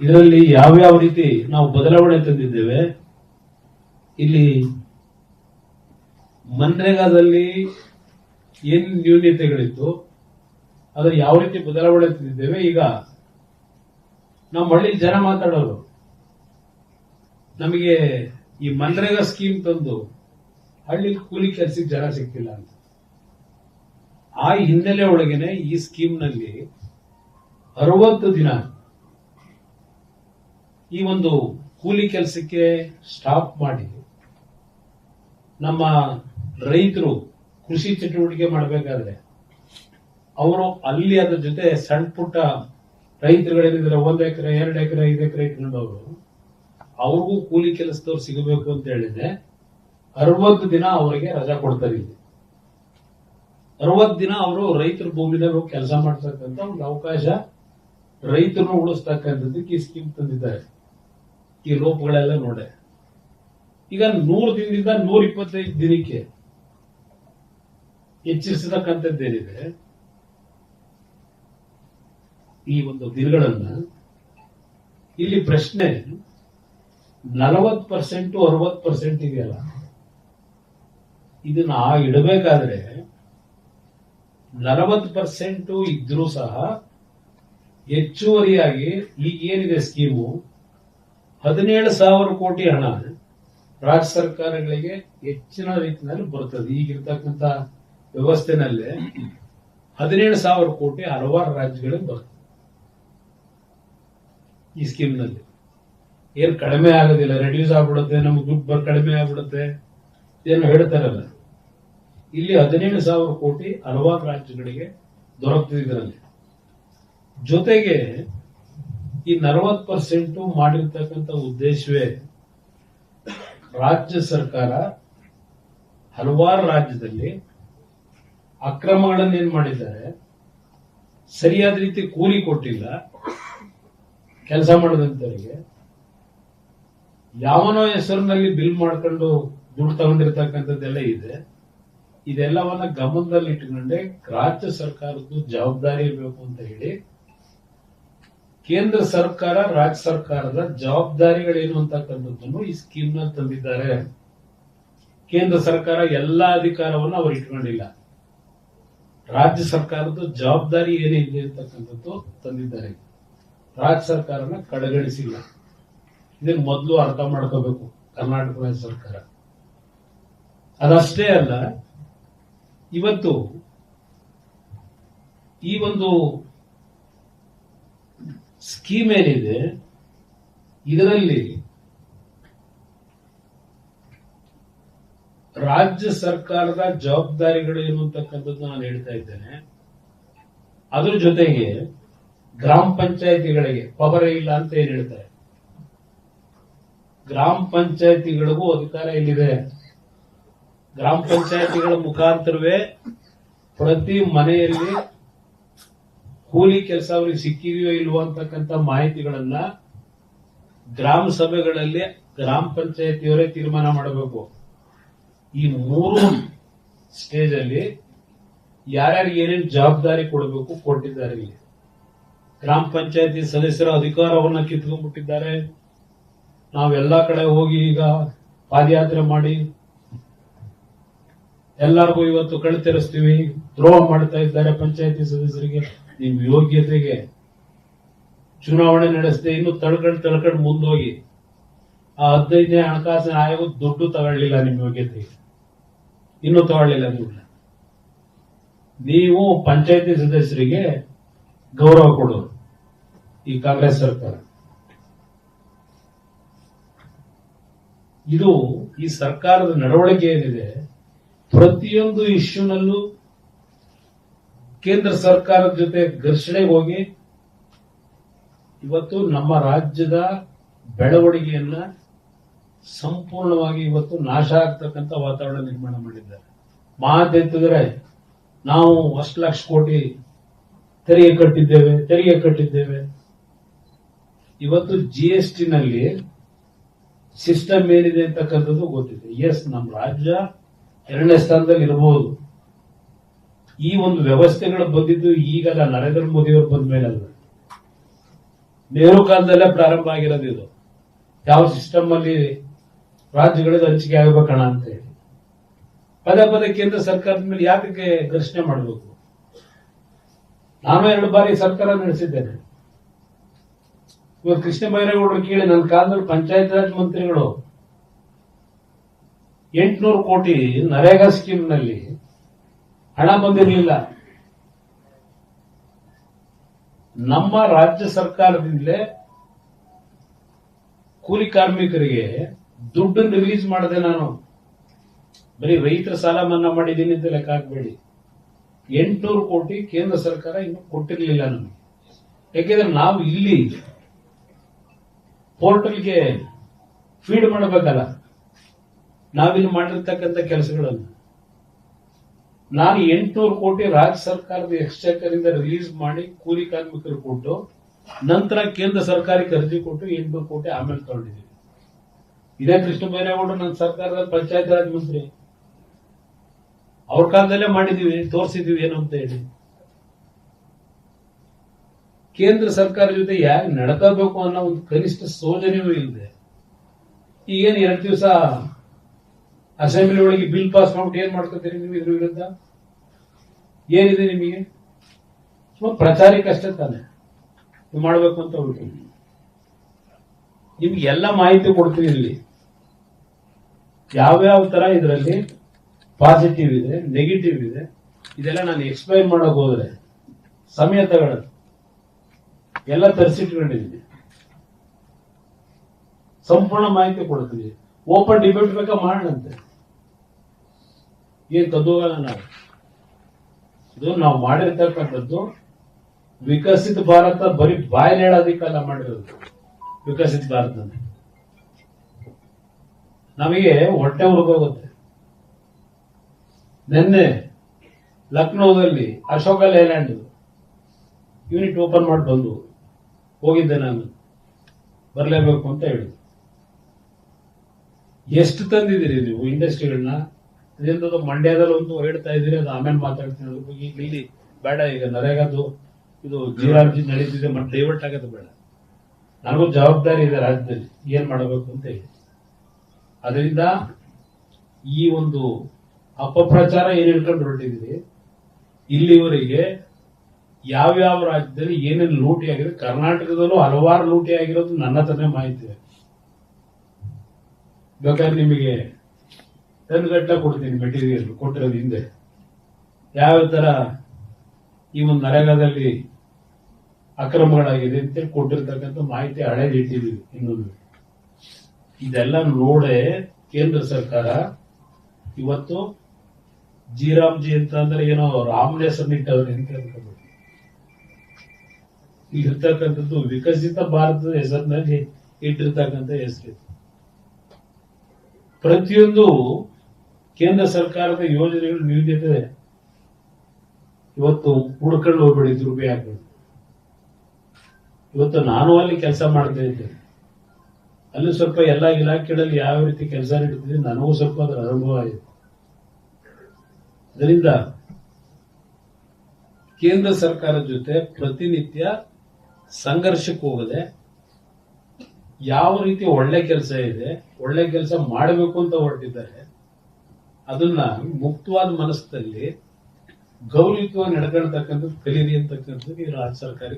ಇದರಲ್ಲಿ ಯಾವ್ಯಾವ ರೀತಿ ನಾವು ಬದಲಾವಣೆ ತಂದಿದ್ದೇವೆ? ಇಲ್ಲಿ ಮನ್ರೇಗಾದಲ್ಲಿ ಏನ್ ನ್ಯೂನ್ಯತೆಗಳಿತ್ತು ಅದರ ಯಾವ ರೀತಿ ಬದಲಾವಣೆ ತಂದಿದ್ದೇವೆ? ಈಗ ನಮ್ಮ ಹಳ್ಳಿ ಜನ ಮಾತಾಡೋರು. ನಮಗೆ ಈ ಮನ್ರೇಗಾ ಸ್ಕೀಮ್ ತಂದು ಹಳ್ಳಿ ಕೂಲಿ ಕೆಲಸಕ್ಕೆ ಜನ ಸಿಕ್ತಿಲ್ಲ ಅಂತ. ಆ ಹಿನ್ನೆಲೆ ಒಳಗೇನೆ ಈ ಸ್ಕೀಮ್ನಲ್ಲಿ ಅರವತ್ತು ದಿನ ಈ ಒಂದು ಕೂಲಿ ಕೆಲಸಕ್ಕೆ ಸ್ಟಾಪ್ ಮಾಡಿ ನಮ್ಮ ರೈತರು ಕೃಷಿ ಚಟುವಟಿಕೆ ಮಾಡಬೇಕಾದ್ರೆ ಅವರು ಅಲ್ಲಿ ಅದ್ರ ಜೊತೆ ಸಣ್ಣ ಪುಟ್ಟ ರೈತರುಗಳೇನಿದ್ರೆ, ಒಂದ್ ಎಕರೆ, ಎರಡು ಎಕರೆ, ಐದು ಎಕರೆ ಇಟ್ಕೊಂಡವರು, ಅವ್ರಿಗೂ ಕೂಲಿ ಕೆಲಸದವ್ರು ಸಿಗಬೇಕು ಅಂತ ಹೇಳಿದ್ರೆ ಅರವತ್ತು ದಿನ ಅವರಿಗೆ ರಜಾ ಕೊಡ್ತಾರೆ ಇಲ್ಲಿ. ಅರವತ್ತು ದಿನ ಅವರು ರೈತರ ಭೂಮಿದಾಗ ಕೆಲಸ ಮಾಡ್ತಕ್ಕಂಥ ಒಂದು ಅವಕಾಶ ರೈತರನ್ನು ಉಳಿಸ್ತಕ್ಕಂಥದ್ದಕ್ಕೆ ಈ ಸ್ಕೀಮ್ ತಂದಿದ್ದಾರೆ. ಈ ಲೋಪಗಳೆಲ್ಲ ನೋಡೆ. ಈಗ ನೂರು ದಿನದಿಂದ ನೂರ ಇಪ್ಪತ್ತೈದು ದಿನಕ್ಕೆ ಹೆಚ್ಚಿಸತಕ್ಕಂಥದ್ದೇನಿದೆ ಈ ಒಂದು ದಿನಗಳನ್ನ ಇಲ್ಲಿ ಪ್ರಶ್ನೆ ನಲವತ್ ಪರ್ಸೆಂಟ್ ಅರವತ್ ಪರ್ಸೆಂಟ್ ಇದೆಯಲ್ಲ? ಇದನ್ನ ಇಡಬೇಕಾದ್ರೆ ನಲವತ್ತು ಪರ್ಸೆಂಟ್ ಇದ್ರೂ ಸಹ ಹೆಚ್ಚುವರಿಯಾಗಿ ಈಗ ಏನಿದೆ ಸ್ಕೀಮು? ಹದಿನೇಳು ಸಾವಿರ ಕೋಟಿ ಹಣ ರಾಜ್ಯ ಸರ್ಕಾರಗಳಿಗೆ ಹೆಚ್ಚಿನ ರೀತಿಯಲ್ಲಿ ಬರುತ್ತದೆ ಈಗಿರ್ತಕ್ಕಂಥ ವ್ಯವಸ್ಥೆನಲ್ಲೇ ಹದಿನೇಳು ಸಾವಿರ ಕೋಟಿ ಹಲವಾರು ರಾಜ್ಯಗಳಿಗೆ ಬರುತ್ತೆ ಈ ಸ್ಕೀಮ್ನಲ್ಲಿ. ಏನು ಕಡಿಮೆ ಆಗೋದಿಲ್ಲ. ರೆಡ್ಯೂಸ್ ಆಗ್ಬಿಡುತ್ತೆ, ನಮ್ಗೆ ದುಡ್ಡು ಬರ್, ಕಡಿಮೆ ಆಗ್ಬಿಡುತ್ತೆ. ಏನು ಹೇಳ್ತಾರಲ್ಲ. ಇಲ್ಲಿ ಹದಿನೇಳು ಸಾವಿರ ಕೋಟಿ ಹಲವಾರು ರಾಜ್ಯಗಳಿಗೆ ದೊರಕ್ತಿದ್ರಲ್ಲಿ ಜೊತೆಗೆ ಈ ನಲವತ್ ಪರ್ಸೆಂಟ್ ಮಾಡಿರ್ತಕ್ಕಂಥ ಉದ್ದೇಶವೇ ರಾಜ್ಯ ಸರ್ಕಾರ ಹಲವಾರು ರಾಜ್ಯದಲ್ಲಿ ಅಕ್ರಮಗಳನ್ನೇನ್ ಮಾಡಿದ್ದಾರೆ, ಸರಿಯಾದ ರೀತಿ ಕೂಲಿ ಕೊಟ್ಟಿಲ್ಲ, ಕೆಲಸ ಮಾಡದಂತವರಿಗೆ. ಯಾವನೋ ಹೆಸರಿನಲ್ಲಿ ಬಿಲ್ ಮಾಡ್ಕೊಂಡು ದುಡ್ಡು ತಗೊಂಡಿರ್ತಕ್ಕಂಥದ್ದೆಲ್ಲ ಇದೆ. ಇದೆಲ್ಲವನ್ನ ಗಮನದಲ್ಲಿ ಇಟ್ಕೊಂಡೆ ರಾಜ್ಯ ಸರ್ಕಾರದ್ದು ಜವಾಬ್ದಾರಿ ಇರಬೇಕು ಅಂತ ಹೇಳಿ ಕೇಂದ್ರ ಸರ್ಕಾರ, ರಾಜ್ಯ ಸರ್ಕಾರದ ಜವಾಬ್ದಾರಿಗಳೇನು ಅಂತಕ್ಕಂಥದ್ದನ್ನು ಈ ಸ್ಕೀಮ್ನಲ್ಲಿ ತಂದಿದ್ದಾರೆ. ಕೇಂದ್ರ ಸರ್ಕಾರ ಎಲ್ಲಾ ಅಧಿಕಾರವನ್ನು ಅವರು ಇಟ್ಕೊಂಡಿಲ್ಲ. ರಾಜ್ಯ ಸರ್ಕಾರದ ಜವಾಬ್ದಾರಿ ಏನಿದೆ ಅಂತಕ್ಕಂಥದ್ದು ತಂದಿದ್ದಾರೆ. ರಾಜ್ಯ ಸರ್ಕಾರನ ಕಡೆಗಣಿಸಿಲ್ಲ. ಇದನ್ನು ಮೊದಲು ಅರ್ಥ ಮಾಡ್ಕೋಬೇಕು, ಕರ್ನಾಟಕ ರಾಜ್ಯ ಸರ್ಕಾರ. ಅದಷ್ಟೇ ಅಲ್ಲ, ಇವತ್ತು ಈ ಒಂದು ಸ್ಕೀಮ್ ಏನಿದೆ, ಇದರಲ್ಲಿ ರಾಜ್ಯ ಸರ್ಕಾರದ ಜವಾಬ್ದಾರಿಗಳು ಏನು ಅಂತಕ್ಕಂಥದ್ದು ನಾನು ಹೇಳ್ತಾ ಇದ್ದೇನೆ. ಅದ್ರ ಜೊತೆಗೆ ಗ್ರಾಮ ಪಂಚಾಯತಿಗಳಿಗೆ ಪವರ್ ಇಲ್ಲ ಅಂತ ಏನ್ ಹೇಳ್ತಾರೆ? ಗ್ರಾಮ ಪಂಚಾಯತಿಗಳಿಗೂ ಅಧಿಕಾರ ಇಲ್ಲಿದೆ ಗ್ರಾಮ ಪಂಚಾಯತಿಗಳ ಮುಖಾಂತರವೇ ಪ್ರತಿ ಮನೆಯಲ್ಲಿ ಕೂಲಿ ಕೆಲಸ ಅವ್ರಿಗೆ ಸಿಕ್ಕಿದೆಯೋ ಇಲ್ವೋ ಅಂತಕ್ಕಂಥ ಮಾಹಿತಿಗಳನ್ನ ಗ್ರಾಮ ಸಭೆಗಳಲ್ಲಿ ಗ್ರಾಮ ಪಂಚಾಯತಿಯವರೇ ತೀರ್ಮಾನ ಮಾಡಬೇಕು. ಈ ಮೂರು ಸ್ಟೇಜ್ ಅಲ್ಲಿ ಯಾರ್ಯಾರಿಗೆ ಏನೇನು ಜವಾಬ್ದಾರಿ ಕೊಡಬೇಕು ಕೊಟ್ಟಿದ್ದಾರೆ ಇಲ್ಲಿ. ಗ್ರಾಮ ಪಂಚಾಯತಿ ಸದಸ್ಯರ ಅಧಿಕಾರವನ್ನ ಕಿತ್ಕೊಂಡ್ಬಿಟ್ಟಿದ್ದಾರೆ. ನಾವೆಲ್ಲಾ ಕಡೆ ಹೋಗಿ ಈಗ ಪಾದಯಾತ್ರೆ ಮಾಡಿ ಎಲ್ಲರಿಗೂ ಇವತ್ತು ಕಣ್ತೆರೆಸ್ತೀವಿ ದ್ರೋಹ ಮಾಡ್ತಾ ಇದ್ದಾರೆ ಪಂಚಾಯತಿ ಸದಸ್ಯರಿಗೆ. ನಿಮ್ ಯೋಗ್ಯತೆಗೆ ಚುನಾವಣೆ ನಡೆಸದೆ ಇನ್ನು ತಳ್ಕೊಂಡ್ ತಳ್ಕೊಂಡ್ ಮುಂದೋಗಿ ಆ ಹದಿನೈದನೇ ಹಣಕಾಸಿನ ಆಯೋಗ ದುಡ್ಡು ತಗೊಳ್ಳಿಲ್ಲ ನಿಮ್ಮ ಯೋಗ್ಯತೆಗೆ. ಇನ್ನೂ ತಗೊಳ್ಳಿಲ್ಲ ದುಡ್ಡು ನೀವು ಪಂಚಾಯತಿ ಸದಸ್ಯರಿಗೆ ಗೌರವ ಕೊಡೋರು ಈ ಕಾಂಗ್ರೆಸ್ ಸರ್ಕಾರ. ಇದು ಈ ಸರ್ಕಾರದ ನಡವಳಿಕೆ ಏನಿದೆ, ಪ್ರತಿಯೊಂದು ಇಶ್ಯೂನಲ್ಲೂ ಕೇಂದ್ರ ಸರ್ಕಾರದ ಜೊತೆ ಘರ್ಷಣೆ ಹೋಗಿ ಇವತ್ತು ನಮ್ಮ ರಾಜ್ಯದ ಬೆಳವಣಿಗೆಯನ್ನ ಸಂಪೂರ್ಣವಾಗಿ ಇವತ್ತು ನಾಶ ಆಗ್ತಕ್ಕಂಥ ವಾತಾವರಣ ನಿರ್ಮಾಣ ಮಾಡಿದ್ದಾರೆ. ಮಾತೆತ್ತಿದ್ರೆ ನಾವು ಅಷ್ಟು ಲಕ್ಷ ಕೋಟಿ ತೆರಿಗೆ ಕಟ್ಟಿದ್ದೇವೆ ತೆರಿಗೆ ಕಟ್ಟಿದ್ದೇವೆ. ಇವತ್ತು ಜಿ ಎಸ್ ಟಿ ನಲ್ಲಿ ಸಿಸ್ಟಮ್ ಏನಿದೆ ಅಂತಕ್ಕಂಥದ್ದು ಗೊತ್ತಿದೆ. ಎಸ್ ನಮ್ಮ ರಾಜ್ಯ ಎರಡನೇ ಸ್ಥಾನದಲ್ಲಿ ಇರಬಹುದು ಈ ಒಂದು ವ್ಯವಸ್ಥೆಗಳು ಬಂದಿದ್ದು ಈಗಲ್ಲ, ನರೇಂದ್ರ ಮೋದಿ ಅವರು ಬಂದ ಮೇಲೆ ಅಲ್ಲ. ನೆಹರು ಕಾಲದಲ್ಲೇ ಪ್ರಾರಂಭ ಆಗಿರೋದು ಇದು. ಯಾವ ಸಿಸ್ಟಮ್ ಅಲ್ಲಿ ರಾಜ್ಯಗಳಿಗೆ ಹಂಚಿಕೆ ಆಗಬೇಕಣ ಅಂತ ಹೇಳಿ. ಪದೇ ಪದೇ ಕೇಂದ್ರ ಸರ್ಕಾರದ ಮೇಲೆ ಯಾಕೆ ಘರ್ಷಣೆ ಮಾಡಬೇಕು? ನಾನು ಎರಡು ಬಾರಿ ಸರ್ಕಾರ ನಡೆಸಿದ್ದೇನೆ. ಇವತ್ತು ಕೃಷ್ಣ ಬೈರೇಗೌಡರು ಕೇಳಿ ನನ್ನ ಕಾಲದಲ್ಲಿ ಪಂಚಾಯತ್ ರಾಜ್ ಮಂತ್ರಿಗಳು ಎಂಟುನೂರು ಕೋಟಿ ನರೇಗಾ ಸ್ಕೀಮ್ನಲ್ಲಿ ಹಣ ಬಂದಿರಲಿಲ್ಲ. ನಮ್ಮ ರಾಜ್ಯ ಸರ್ಕಾರದಿಂದಲೇ ಕೂಲಿ ಕಾರ್ಮಿಕರಿಗೆ ದುಡ್ಡನ್ನು ರಿಲೀಸ್ ಮಾಡಿದೆ ನಾನು ಬರೀ ರೈತರ ಸಾಲ ಮನ್ನಾ ಮಾಡಿದ್ದೀನಿ ಅಂತ ಲೆಕ್ಕ ಹಾಕ್ಬೇಡಿ. ಎಂಟುನೂರು ಕೋಟಿ ಕೇಂದ್ರ ಸರ್ಕಾರ ಇನ್ನು ಕೊಟ್ಟಿರಲಿಲ್ಲ ನಮಗೆ. ಯಾಕೆಂದ್ರೆ ನಾವು ಇಲ್ಲಿ ಪೋರ್ಟಲ್ಗೆ ಫೀಡ್ ಮಾಡಬೇಕಲ್ಲ. ನಾವಿಲ್ಲಿ ಮಾಡಿರ್ತಕ್ಕಂಥ ಕೆಲಸಗಳನ್ನು ನಾನು ಎಂಟುನೂರು ಕೋಟಿ ರಾಜ್ಯ ಸರ್ಕಾರದ ಎಕ್ಸ್ಚೇಕರ್ ರಿಲೀಸ್ ಮಾಡಿ ಕೂಲಿ ಕಾರ್ಮಿಕರು ಕೊಟ್ಟು, ನಂತರ ಕೇಂದ್ರ ಸರ್ಕಾರಕ್ಕೆ ಅರ್ಜಿ ಕೊಟ್ಟು ಎಂಟುನೂರು ಕೋಟಿ ಆಮೇಲೆ ತಗೊಂಡಿದ್ದೀನಿ. ಇದೇ ಕೃಷ್ಣ ಬೈರೇಗೌಡರು ನನ್ನ ಸರ್ಕಾರದ ಪಂಚಾಯತ್ ರಾಜ್ ಮಂತ್ರಿ. ಅವ್ರ ಕಾಲದಲ್ಲೇ ಮಾಡಿದೀವಿ, ತೋರಿಸಿದೀವಿ ಏನು ಅಂತ ಹೇಳಿ. ಕೇಂದ್ರ ಸರ್ಕಾರ ಜೊತೆ ಯಾಕೆ ನಡ್ಕೋಬೇಕು ಅನ್ನೋ ಒಂದು ಕನಿಷ್ಠ ಸೋಜನೆಯೂ ಇಲ್ಲದೆ ಈಗೇನು ಎರಡು ದಿವಸ ಅಸೆಂಬ್ಲಿ ಒಳಗೆ ಬಿಲ್ ಪಾಸ್ ಮಾಡ್ಬಿಟ್ಟು ಏನ್ ಮಾಡ್ಕೋತೀರಿ ನೀವು ಇದ್ರ ವಿರುದ್ಧ? ಏನಿದೆ ನಿಮಗೆ? ಸುಮ್ಮ ಪ್ರಚಾರಕ್ಕಷ್ಟೇ ತಾನೆ. ಮಾಡ್ಬೇಕು ಅಂತ ಹೋಗಿ ನಿಮ್ಗೆ ಎಲ್ಲ ಮಾಹಿತಿ ಕೊಡ್ತೀವಿ ಇಲ್ಲಿ. ಯಾವ್ಯಾವ ತರ ಇದರಲ್ಲಿ ಪಾಸಿಟಿವ್ ಇದೆ ನೆಗೆಟಿವ್ ಇದೆ, ಇದೆಲ್ಲ ನಾನು ಎಕ್ಸ್ಪ್ಲೈನ್ ಮಾಡೋಕೆ ಹೋದ್ರೆ ಸಮಯ ತಗೊಳ್ಳೋದು. ಎಲ್ಲ ತರಿಸಿಟ್ಕೊಂಡಿದ್ದೀನಿ. ಸಂಪೂರ್ಣ ಮಾಹಿತಿ ಕೊಡ್ತೀವಿ. ಓಪನ್ ಡಿಬೇಟ್ ಬೇಕಾ ಮಾಡೋಣಂತೆ? ಏನ್ ಕದ್ದೋಗಲ್ಲ ನಾವು? ಇದು ನಾವು ಮಾಡಿರ್ತಕ್ಕಂಥದ್ದು ವಿಕಸಿತ ಭಾರತ, ಬರೀ ಬಾಯಲ್ಲಿ ಹೇಳೋದಿಕ್ಕಲ್ಲ ಮಾಡಿರೋದು ವಿಕಸಿತ ಭಾರತ ನಮಗೆ ಹೊಟ್ಟೆ ಹೋಗುತ್ತೆ ನಿನ್ನೆ ಲಕ್ನೋದಲ್ಲಿ ಅಶೋಕ ಲೇಲ್ಯಾಂಡ್ ಯೂನಿಟ್ ಓಪನ್ ಮಾಡಿ ಬಂದು ಹೋಗಿದ್ದೆ ನಾನು. ಬರಲೇಬೇಕು ಅಂತ ಹೇಳಿದ್ರು. ಎಷ್ಟು ತಂದಿದ್ದೀರಿ ನೀವು ಇಂಡಸ್ಟ್ರಿಗಳನ್ನ? ಇದರಿಂದ ಮಂಡ್ಯದಲ್ಲಿ ಒಂದು ಹೇಳ್ತಾ ಇದ್ದೀರಿ, ಅದು ಆಮೇಲೆ ಮಾತಾಡ್ತೀನಿ. ಈಗ ಇಲ್ಲಿ ಬೇಡ, ಈಗ ನರೇಗಾದು, ಇದು ಜೀರಾರ್ಜಿ ನಡೀತಿದೆ, ಮತ್ತೆ ಡೈವರ್ಟ್ ಆಗೋದು ಬೇಡ. ನನಗೂ ಜವಾಬ್ದಾರಿ ಇದೆ ರಾಜ್ಯದಲ್ಲಿ, ಏನ್ ಮಾಡಬೇಕು ಅಂತ ಹೇಳಿ. ಅದರಿಂದ ಈ ಒಂದು ಅಪಪ್ರಚಾರ ಏನ್ ಹೇಳ್ಕೊಂಡು ಹೊರಟಿದ್ದೀರಿ? ಇಲ್ಲಿವರೆಗೆ ಯಾವ್ಯಾವ ರಾಜ್ಯದಲ್ಲಿ ಏನೇನು ಲೂಟಿ ಆಗಿದೆ, ಕರ್ನಾಟಕದಲ್ಲೂ ಹಲವಾರು ಲೂಟಿ ಆಗಿರೋದು ನನ್ನ ತನೇ ಮಾಹಿತಿ ಬೇಕಾದ್ರೆ ನಿಮಗೆ ಟನ್ ಗಟ್ಟ ಕೊಡ್ತೀನಿ ಮೆಟೀರಿಯಲ್ ಕೊಟ್ಟಿರೋದು ಹಿಂದೆ. ಯಾವ ತರ ಈ ಒಂದು ನರೇಗಾದಲ್ಲಿ ಅಕ್ರಮಗಳಾಗಿದೆ ಅಂತೇಳಿ ಕೊಟ್ಟಿರ್ತಕ್ಕಂಥ ಮಾಹಿತಿ ಹಳೇದು ಇಟ್ಟಿದ್ದೀವಿ ಇನ್ನೊಂದು. ಇದೆಲ್ಲ ನೋಡೇ ಕೇಂದ್ರ ಸರ್ಕಾರ ಇವತ್ತು ಜಿ ಅಂತ ಅಂದ್ರೆ ಏನೋ ರಾಮ್ಲೆ ಹೆಸರನ್ನ ಇಟ್ಟವ್ರೆ ಅಂತ ಹೇಳ್ಕೊಂಡು ಇಲ್ಲಿರ್ತಕ್ಕಂಥದ್ದು ವಿಕಸಿತ ಭಾರತದ ಹೆಸರಿನಲ್ಲಿ ಇಟ್ಟಿರ್ತಕ್ಕಂಥ ಹೆಸರು ಪ್ರತಿಯೊಂದು ಕೇಂದ್ರ ಸರ್ಕಾರದ ಯೋಜನೆಗಳು ನಿಲ್ಲದಿದ್ದರೆ ಇವತ್ತು ಹುಡ್ಕೊಂಡು ಹೋಗ್ಬೇಡಿ ದುರ್ಬಿ ಆಗ್ಬೇಡಿ ಇವತ್ತು ನಾನು ಅಲ್ಲಿ ಕೆಲಸ ಮಾಡ್ತಾ ಇದ್ದೆ. ಅಲ್ಲಿ ಸ್ವಲ್ಪ ಎಲ್ಲ ಇಲಾಖೆಗಳಲ್ಲಿ ಯಾವ ರೀತಿ ಕೆಲಸ ನಡೀತಿದೆ ನನಗೂ ಸ್ವಲ್ಪ ಅದರ ಅನುಭವ ಇದೆ. ಅದರಿಂದ ಕೇಂದ್ರ ಸರ್ಕಾರದ ಜೊತೆ ಪ್ರತಿನಿತ್ಯ ಸಂಘರ್ಷಕ್ಕೆ ಹೋಗದೆ ಯಾವ ರೀತಿ ಒಳ್ಳೆ ಕೆಲಸ ಇದೆ, ಒಳ್ಳೆ ಕೆಲಸ ಮಾಡಬೇಕು ಅಂತ ಹೊರಟಿದ್ದಾರೆ ಅದನ್ನ ಮುಕ್ತವಾದ ಮನಸ್ಸಲ್ಲಿ ಗೌರವಿತವಾಗಿ ನಡ್ಕೊಳ್ತಕ್ಕಂಥದ್ದು ಕಲೀರಿ ಅಂತಕ್ಕಂಥದ್ದು ಈ ರಾಜ್ಯ ಸರ್ಕಾರ